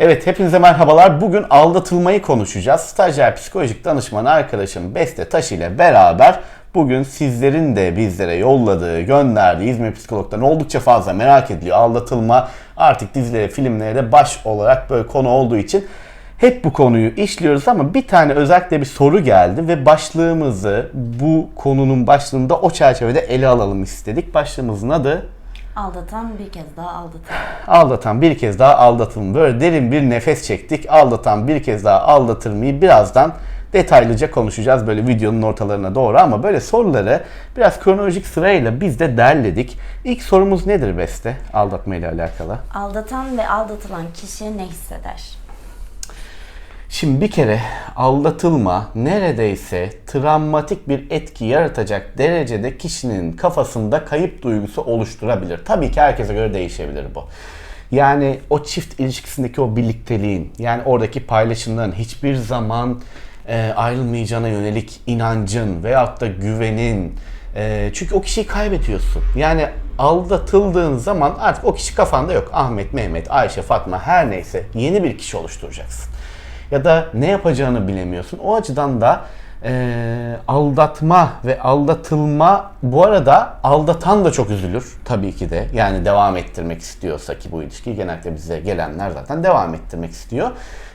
Evet hepinize merhabalar. Bugün aldatılmayı konuşacağız. Stajyer psikolojik danışman arkadaşım Beste Taş ile beraber bugün sizlerin de bizlere yolladığı, gönderdiği İzmir Psikolog'dan oldukça fazla merak ediliyor. Aldatılma artık dizilere, filmlere de baş olarak böyle konu olduğu için hep bu konuyu işliyoruz ama bir tane özellikle bir soru geldi ve başlığımızı bu konunun başlığında o çerçevede ele alalım istedik. Başlığımızın adı Aldatan bir kez daha aldatır. Aldatan bir kez daha aldatılım. Böyle derin bir nefes çektik. Aldatan bir kez daha aldatır mıyı birazdan detaylıca konuşacağız böyle videonun ortalarına doğru ama böyle soruları biraz kronolojik sırayla biz de derledik. İlk sorumuz nedir Beste aldatma ile alakalı? Aldatan ve aldatılan kişi ne hisseder? Şimdi bir kere aldatılma neredeyse travmatik bir etki yaratacak derecede kişinin kafasında kayıp duygusu oluşturabilir. Tabii ki herkese göre değişebilir bu. Yani o çift ilişkisindeki o birlikteliğin, yani oradaki paylaşımların hiçbir zaman e, ayrılmayacağına yönelik inancın veyahut da güvenin, e, çünkü o kişiyi kaybediyorsun. Yani aldatıldığın zaman artık o kişi kafanda yok. Ahmet, Mehmet, Ayşe, Fatma her neyse yeni bir kişi oluşturacaksın ya da ne yapacağını bilemiyorsun. O açıdan da e, aldatma ve aldatılma bu arada aldatan da çok üzülür tabii ki de. Yani devam ettirmek istiyorsa ki bu ilişkiyi genellikle bize gelenler zaten devam ettirmek istiyor.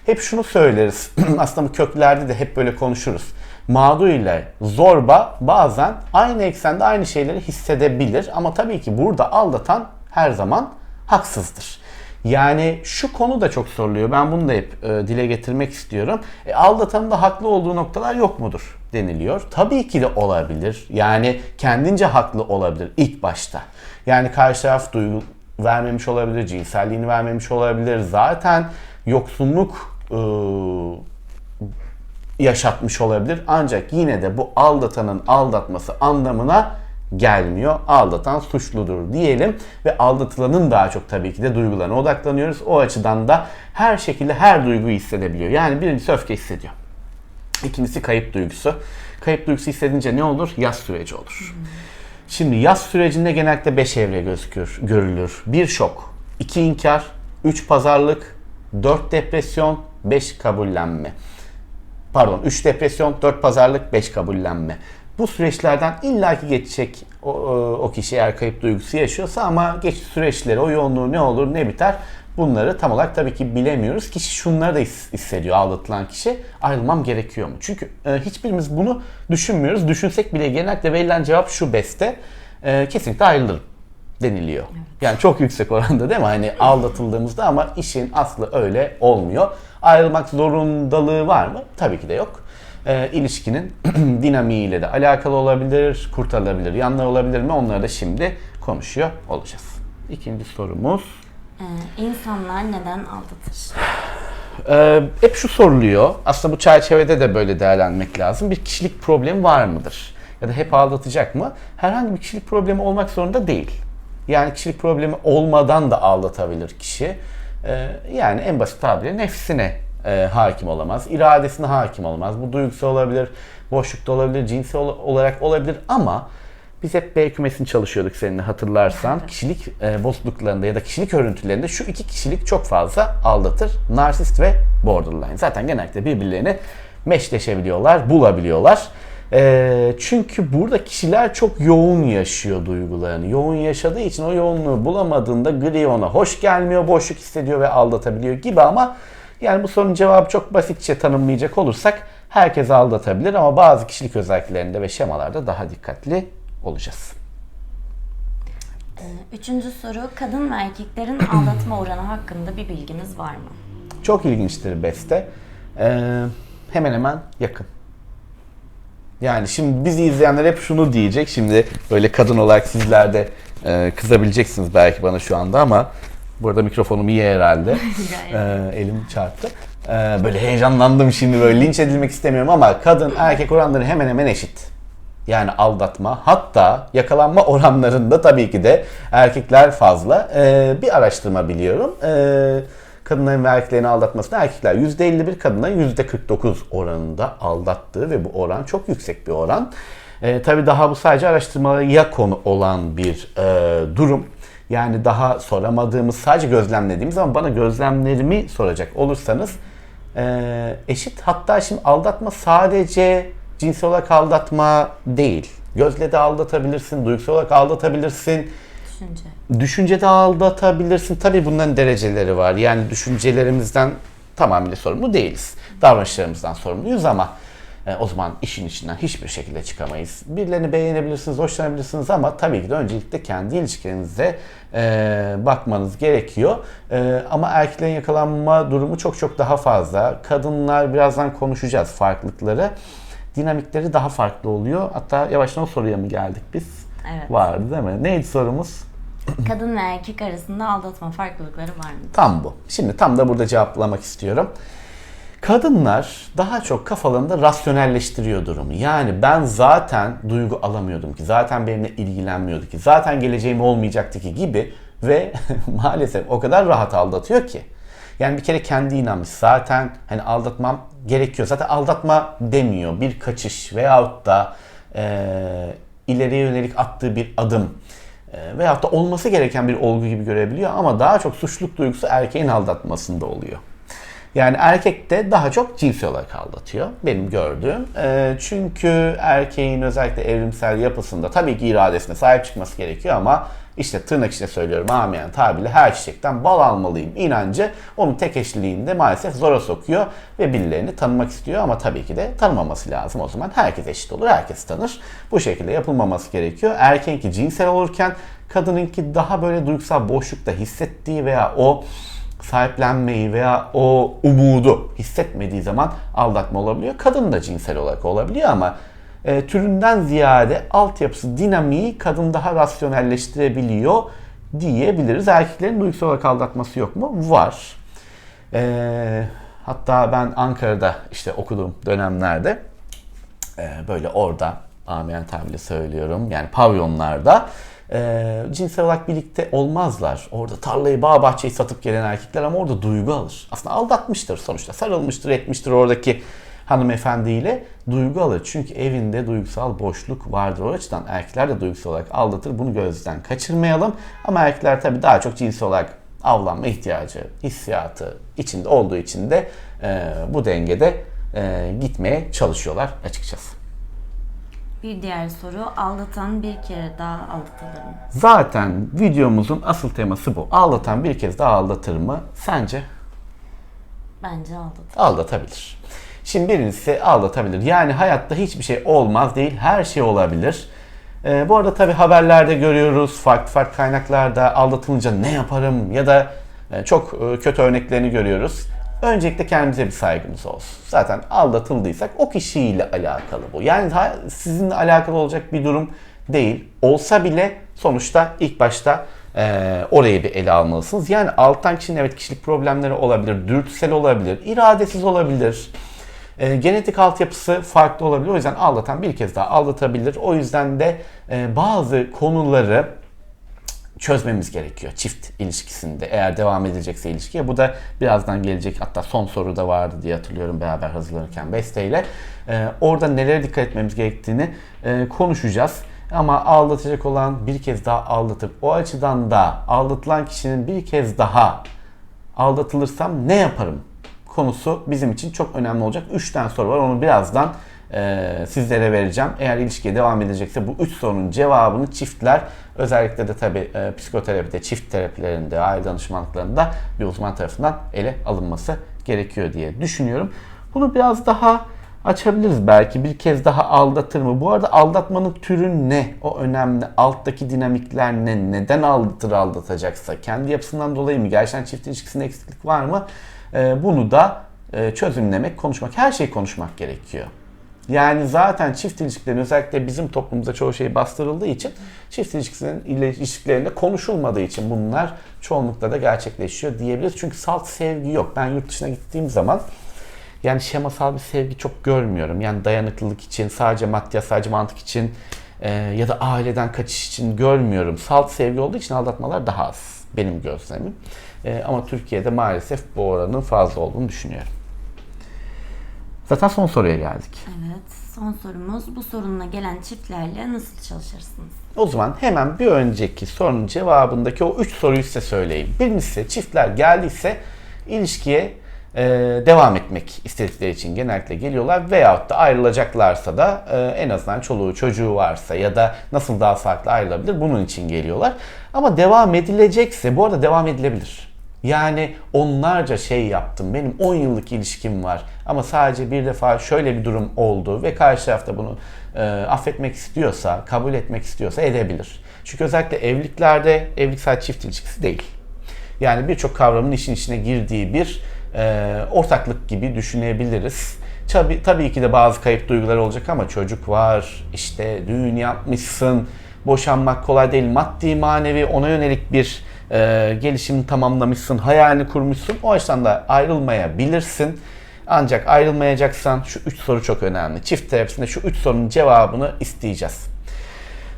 Hep şunu söyleriz. Aslında bu köklerde de hep böyle konuşuruz. Mağdur ile zorba bazen aynı eksende aynı şeyleri hissedebilir ama tabii ki burada aldatan her zaman haksızdır. Yani şu konu da çok soruluyor. Ben bunu da hep e, dile getirmek istiyorum. E, aldatanın da haklı olduğu noktalar yok mudur deniliyor. Tabii ki de olabilir. Yani kendince haklı olabilir ilk başta. Yani karşı taraf duygu vermemiş olabilir, cinselliğini vermemiş olabilir. Zaten yoksunluk e, yaşatmış olabilir. Ancak yine de bu aldatanın aldatması anlamına gelmiyor. Aldatan suçludur diyelim ve aldatılanın daha çok tabii ki de duygularına odaklanıyoruz. O açıdan da her şekilde her duyguyu hissedebiliyor. Yani birincisi öfke hissediyor. İkincisi kayıp duygusu. Kayıp duygusu hissedince ne olur? Yaz süreci olur. Şimdi yaz sürecinde genellikle 5 evre gözükür, görülür. 1 şok, 2 inkar, 3 pazarlık, 4 depresyon, 5 kabullenme. Pardon 3 depresyon, 4 pazarlık, 5 kabullenme. Bu süreçlerden illaki geçecek o, o kişi eğer kayıp duygusu yaşıyorsa ama geç süreçleri, o yoğunluğu ne olur ne biter bunları tam olarak tabii ki bilemiyoruz. Kişi şunları da hissediyor aldatılan kişi ayrılmam gerekiyor mu? Çünkü e, hiçbirimiz bunu düşünmüyoruz. Düşünsek bile genellikle verilen cevap şu beste e, kesinlikle ayrılırım deniliyor. Yani çok yüksek oranda değil mi? Hani aldatıldığımızda ama işin aslı öyle olmuyor. Ayrılmak zorundalığı var mı? Tabii ki de yok e, ilişkinin dinamiğiyle de alakalı olabilir, kurtarılabilir yanlar olabilir mi? Onları da şimdi konuşuyor olacağız. İkinci sorumuz. Ee, insanlar neden aldatır? Ee, hep şu soruluyor. Aslında bu çerçevede de böyle değerlenmek lazım. Bir kişilik problemi var mıdır? Ya da hep aldatacak mı? Herhangi bir kişilik problemi olmak zorunda değil. Yani kişilik problemi olmadan da aldatabilir kişi. Ee, yani en basit tabiriyle nefsine e, hakim olamaz. iradesine hakim olamaz. Bu duygusal olabilir, boşlukta olabilir, cinsel olarak olabilir ama biz hep B kümesini çalışıyorduk seninle hatırlarsan. Kişilik e, bozukluklarında ya da kişilik örüntülerinde şu iki kişilik çok fazla aldatır. Narsist ve borderline. Zaten genellikle birbirlerini meşleşebiliyorlar, bulabiliyorlar. E, çünkü burada kişiler çok yoğun yaşıyor duygularını. Yoğun yaşadığı için o yoğunluğu bulamadığında gri ona hoş gelmiyor, boşluk hissediyor ve aldatabiliyor gibi ama yani bu sorunun cevabı çok basitçe tanımlayacak olursak herkes aldatabilir ama bazı kişilik özelliklerinde ve şemalarda daha dikkatli olacağız. Ee, üçüncü soru, kadın ve erkeklerin aldatma oranı hakkında bir bilginiz var mı? Çok ilginçtir Beste. Ee, hemen hemen yakın. Yani şimdi bizi izleyenler hep şunu diyecek. Şimdi böyle kadın olarak sizler de e, kızabileceksiniz belki bana şu anda ama Burada mikrofonum iyi herhalde. ee, elim çarptı. Ee, böyle heyecanlandım şimdi böyle linç edilmek istemiyorum ama kadın erkek oranları hemen hemen eşit. Yani aldatma hatta yakalanma oranlarında tabii ki de erkekler fazla. Ee, bir araştırma biliyorum. Ee, kadınların ve erkeklerin aldatmasında erkekler %51 kadınların %49 oranında aldattığı ve bu oran çok yüksek bir oran. Ee, tabii daha bu sadece araştırmaya konu olan bir e, durum. Yani daha soramadığımız, sadece gözlemlediğimiz ama bana gözlemlerimi soracak olursanız e, eşit. Hatta şimdi aldatma sadece cinsel olarak aldatma değil. Gözle de aldatabilirsin, duygusal olarak aldatabilirsin, Düşünce. düşüncede aldatabilirsin. Tabii bunların dereceleri var. Yani düşüncelerimizden tamamıyla sorumlu değiliz. Davranışlarımızdan sorumluyuz ama e, o zaman işin içinden hiçbir şekilde çıkamayız. Birilerini beğenebilirsiniz, hoşlanabilirsiniz ama tabii ki de öncelikle kendi ilişkilerinize e, bakmanız gerekiyor. E, ama erkeklerin yakalanma durumu çok çok daha fazla. Kadınlar birazdan konuşacağız farklılıkları. Dinamikleri daha farklı oluyor. Hatta yavaştan o soruya mı geldik biz? Evet. Vardı değil mi? Neydi sorumuz? Kadın ve erkek arasında aldatma farklılıkları var mı? Tam bu. Şimdi tam da burada cevaplamak istiyorum. Kadınlar daha çok kafalarında rasyonelleştiriyor durumu. Yani ben zaten duygu alamıyordum ki, zaten benimle ilgilenmiyordu ki, zaten geleceğim olmayacaktı ki gibi ve maalesef o kadar rahat aldatıyor ki. Yani bir kere kendi inanmış. Zaten hani aldatmam gerekiyor. Zaten aldatma demiyor. Bir kaçış veyahut da eee ileriye yönelik attığı bir adım e, veyahut da olması gereken bir olgu gibi görebiliyor ama daha çok suçluluk duygusu erkeğin aldatmasında oluyor. Yani erkek de daha çok cinsel olarak aldatıyor benim gördüğüm. E, çünkü erkeğin özellikle evrimsel yapısında tabii ki iradesine sahip çıkması gerekiyor ama işte tırnak içinde söylüyorum amiyen tabirle her çiçekten bal almalıyım. İnancı onun tek eşliliğinde maalesef zora sokuyor ve birilerini tanımak istiyor ama tabii ki de tanımaması lazım. O zaman herkes eşit olur herkes tanır. Bu şekilde yapılmaması gerekiyor. Erkeğinki cinsel olurken kadınınki daha böyle duygusal boşlukta hissettiği veya o sahiplenmeyi veya o umudu hissetmediği zaman aldatma olabiliyor. Kadın da cinsel olarak olabiliyor ama e, türünden ziyade altyapısı, dinamiği kadın daha rasyonelleştirebiliyor diyebiliriz. Erkeklerin duygusal olarak aldatması yok mu? Var. E, hatta ben Ankara'da işte okuduğum dönemlerde e, böyle orada amiyen tabirle söylüyorum yani pavyonlarda e, cinsel olarak birlikte olmazlar. Orada tarlayı, bağ bahçeyi satıp gelen erkekler ama orada duygu alır. Aslında aldatmıştır sonuçta. Sarılmıştır, etmiştir oradaki hanımefendiyle duygu alır. Çünkü evinde duygusal boşluk vardır. O açıdan erkekler de duygusal olarak aldatır. Bunu gözden kaçırmayalım. Ama erkekler tabii daha çok cinsel olarak avlanma ihtiyacı, hissiyatı içinde olduğu için de e, bu dengede e, gitmeye çalışıyorlar açıkçası. Bir diğer soru aldatan bir kere daha aldatılır mı? Zaten videomuzun asıl teması bu. Aldatan bir kez daha aldatır mı? Sence? Bence aldatır. Aldatabilir. Şimdi birincisi aldatabilir. Yani hayatta hiçbir şey olmaz değil, her şey olabilir. Ee, bu arada tabii haberlerde görüyoruz, farklı farklı kaynaklarda aldatılınca ne yaparım ya da e, çok e, kötü örneklerini görüyoruz. Öncelikle kendimize bir saygımız olsun. Zaten aldatıldıysak o kişiyle alakalı bu. Yani sizinle alakalı olacak bir durum değil. Olsa bile sonuçta ilk başta e, orayı bir ele almalısınız. Yani alttan kişinin evet kişilik problemleri olabilir, dürtüsel olabilir, iradesiz olabilir. E, genetik altyapısı farklı olabilir. O yüzden aldatan bir kez daha aldatabilir. O yüzden de e, bazı konuları çözmemiz gerekiyor çift ilişkisinde eğer devam edilecekse ilişkiye. Bu da birazdan gelecek hatta son soruda vardı diye hatırlıyorum beraber hazırlanırken Beste ile. Ee, orada nelere dikkat etmemiz gerektiğini e, konuşacağız. Ama aldatacak olan bir kez daha aldatıp o açıdan da aldatılan kişinin bir kez daha aldatılırsam ne yaparım konusu bizim için çok önemli olacak. 3 tane soru var onu birazdan e, sizlere vereceğim. Eğer ilişkiye devam edecekse bu 3 sorunun cevabını çiftler özellikle de tabi e, psikoterapide, çift terapilerinde, aile danışmanlıklarında bir uzman tarafından ele alınması gerekiyor diye düşünüyorum. Bunu biraz daha açabiliriz belki. Bir kez daha aldatır mı? Bu arada aldatmanın türü ne? O önemli. Alttaki dinamikler ne? Neden aldatır aldatacaksa? Kendi yapısından dolayı mı? Gerçekten çift ilişkisinde eksiklik var mı? Ee, bunu da e, çözümlemek, konuşmak. Her şeyi konuşmak gerekiyor. Yani zaten çift ilişkilerin özellikle bizim toplumumuzda çoğu şey bastırıldığı için çift ilişkilerin ilişkilerinde konuşulmadığı için bunlar çoğunlukla da gerçekleşiyor diyebiliriz. Çünkü salt sevgi yok. Ben yurt dışına gittiğim zaman yani şemasal bir sevgi çok görmüyorum. Yani dayanıklılık için, sadece maddiyat, sadece mantık için e, ya da aileden kaçış için görmüyorum. Salt sevgi olduğu için aldatmalar daha az benim gözlemim. E, ama Türkiye'de maalesef bu oranın fazla olduğunu düşünüyorum. Zaten son soruya geldik. Evet. Son sorumuz bu sorunla gelen çiftlerle nasıl çalışırsınız? O zaman hemen bir önceki sorunun cevabındaki o üç soruyu size söyleyeyim. Birincisi çiftler geldiyse ilişkiye e, devam etmek istedikleri için genellikle geliyorlar veyahut da ayrılacaklarsa da e, en azından çoluğu çocuğu varsa ya da nasıl daha farklı ayrılabilir bunun için geliyorlar. Ama devam edilecekse bu arada devam edilebilir. Yani onlarca şey yaptım. Benim 10 yıllık ilişkim var. Ama sadece bir defa şöyle bir durum oldu ve karşı tarafta bunu e, affetmek istiyorsa, kabul etmek istiyorsa edebilir. Çünkü özellikle evliliklerde evlilik sadece çift ilişkisi değil. Yani birçok kavramın işin içine girdiği bir e, ortaklık gibi düşünebiliriz. Tabii, tabii ki de bazı kayıp duygular olacak ama çocuk var, işte düğün yapmışsın, boşanmak kolay değil, maddi manevi ona yönelik bir e, gelişim tamamlamışsın, hayalini kurmuşsun. O açıdan da ayrılmayabilirsin. Ancak ayrılmayacaksan şu üç soru çok önemli. Çift terapisinde şu üç sorunun cevabını isteyeceğiz.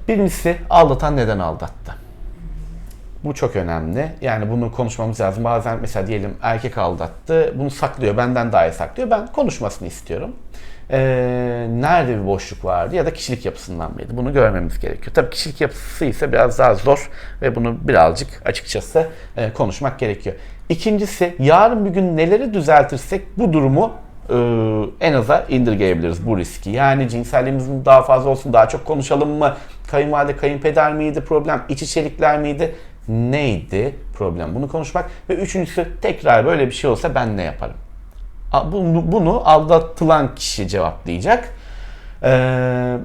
Birincisi aldatan neden aldattı? Bu çok önemli. Yani bunu konuşmamız lazım. Bazen mesela diyelim erkek aldattı. Bunu saklıyor. Benden daha iyi saklıyor. Ben konuşmasını istiyorum. Ee, nerede bir boşluk vardı ya da kişilik yapısından mıydı? Bunu görmemiz gerekiyor. Tabii kişilik yapısı ise biraz daha zor ve bunu birazcık açıkçası e, konuşmak gerekiyor. İkincisi yarın bir gün neleri düzeltirsek bu durumu e, en aza indirgeyebiliriz bu riski. Yani cinselliğimizin daha fazla olsun, daha çok konuşalım mı? Kayınvalide, kayınpeder miydi problem? İç içerikler miydi? Neydi problem? Bunu konuşmak. Ve üçüncüsü tekrar böyle bir şey olsa ben ne yaparım? Bunu aldatılan kişi cevaplayacak. Ee,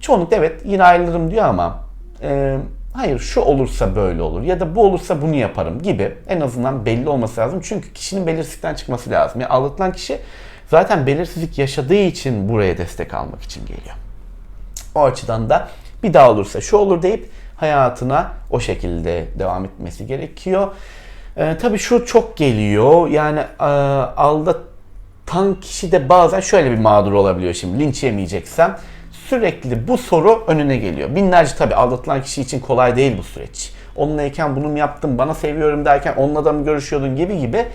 çoğunlukla evet yine ayrılırım diyor ama e, hayır şu olursa böyle olur ya da bu olursa bunu yaparım gibi en azından belli olması lazım. Çünkü kişinin belirsizlikten çıkması lazım. Yani aldatılan kişi zaten belirsizlik yaşadığı için buraya destek almak için geliyor. O açıdan da bir daha olursa şu olur deyip hayatına o şekilde devam etmesi gerekiyor. Ee, tabii şu çok geliyor. Yani e, aldatan kişi de bazen şöyle bir mağdur olabiliyor şimdi. Linç yemeyeceksem sürekli bu soru önüne geliyor. Binlerce tabii aldatılan kişi için kolay değil bu süreç. Onunlayken bunu mu yaptım, bana seviyorum derken onunla da mı görüşüyordun gibi gibi.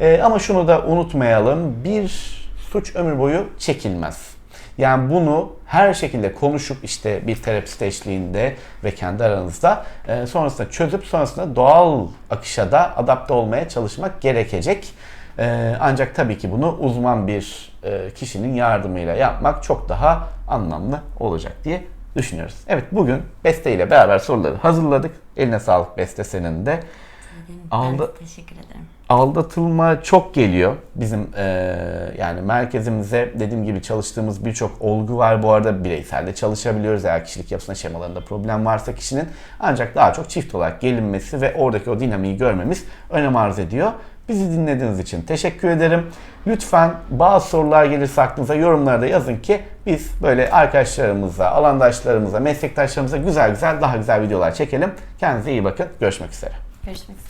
Ee, ama şunu da unutmayalım. Bir suç ömür boyu çekilmez. Yani bunu her şekilde konuşup işte bir terapist eşliğinde ve kendi aranızda e, sonrasında çözüp sonrasında doğal akışa da adapte olmaya çalışmak gerekecek. E, ancak tabii ki bunu uzman bir e, kişinin yardımıyla yapmak çok daha anlamlı olacak diye düşünüyoruz. Evet bugün Beste ile beraber soruları hazırladık. Eline sağlık Beste senin de. Ben Aldı- teşekkür ederim. Aldatılma çok geliyor. Bizim eee, yani merkezimize dediğim gibi çalıştığımız birçok olgu var. Bu arada bireyselde çalışabiliyoruz eğer kişilik yapısında şemalarında problem varsa kişinin. Ancak daha çok çift olarak gelinmesi ve oradaki o dinamiği görmemiz önem arz ediyor. Bizi dinlediğiniz için teşekkür ederim. Lütfen bazı sorular gelirse aklınıza yorumlarda yazın ki biz böyle arkadaşlarımıza, alandaşlarımıza, meslektaşlarımıza güzel güzel daha güzel videolar çekelim. Kendinize iyi bakın. Görüşmek üzere. Görüşmek üzere.